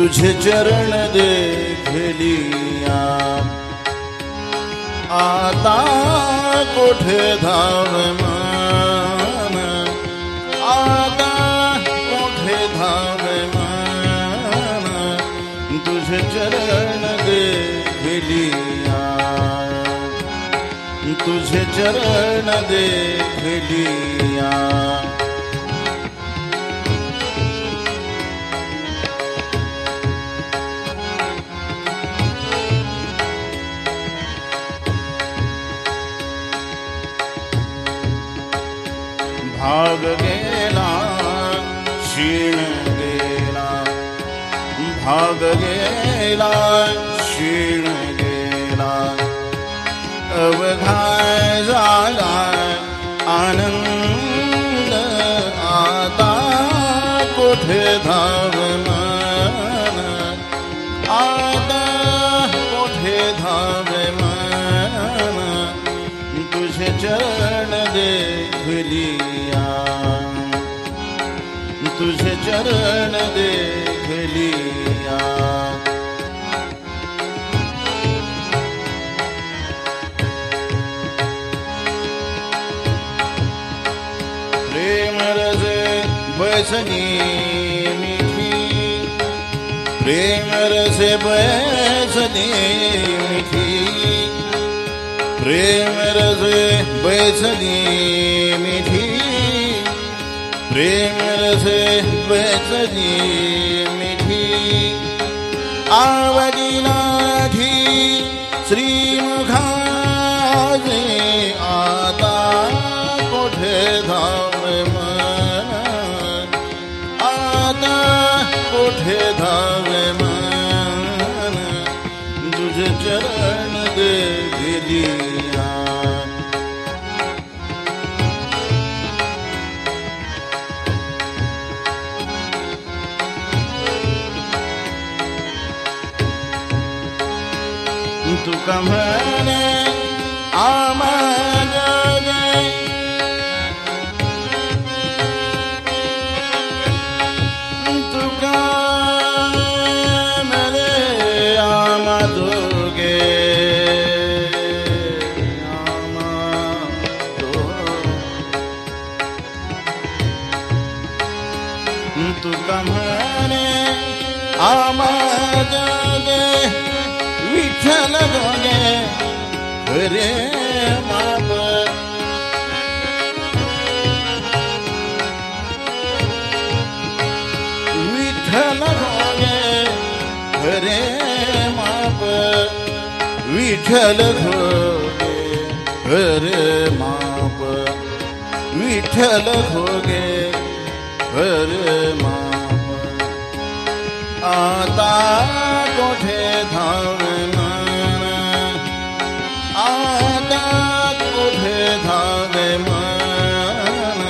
तुझे चरण देख लिया। आता कोठे धाव मन? आता कोठे धाव मन? तुझे चरण देख लिया। तुझे चरण देख लिया। भाग गेला, क्षीण गेला. भाग गेला, क्षीण गेला. अवघाय झाला आनंद, आता कोठे धाव मन आता कोठे धाव मन तुझे चरण देख लिया। तुझे चरण देख लिया। प्रेम रस बसनी मिठी। प्रेम रस बसनी मिठी। प्रेम रस बैसली मिठी। प्रेम रस बैसली मिठी। आवडी नाठी श्रीमुखाजे आता कोठे धाम आता कोठे धाम तुझे चरण देख लिया तू कमने आमज तू कमने आमजगे विठ्ठल गोगे रे माप विठ्ठल गोगे रे माप विठ्ठल घोगे रे माप विठ्ठल घोगे रे आता कोठे धाव मन आता कोठे धावे मन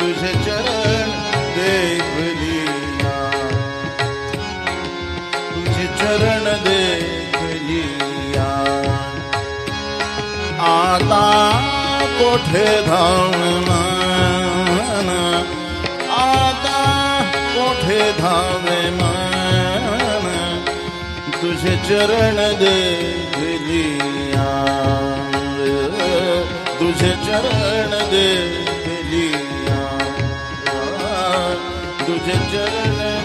तुझे चरण देख लिया। तुझे चरण देख लिया। आता कोठे धाव मन कोठे धावे तुझे चरण देख लिया तुझे चरण देख लिया तुझे चरण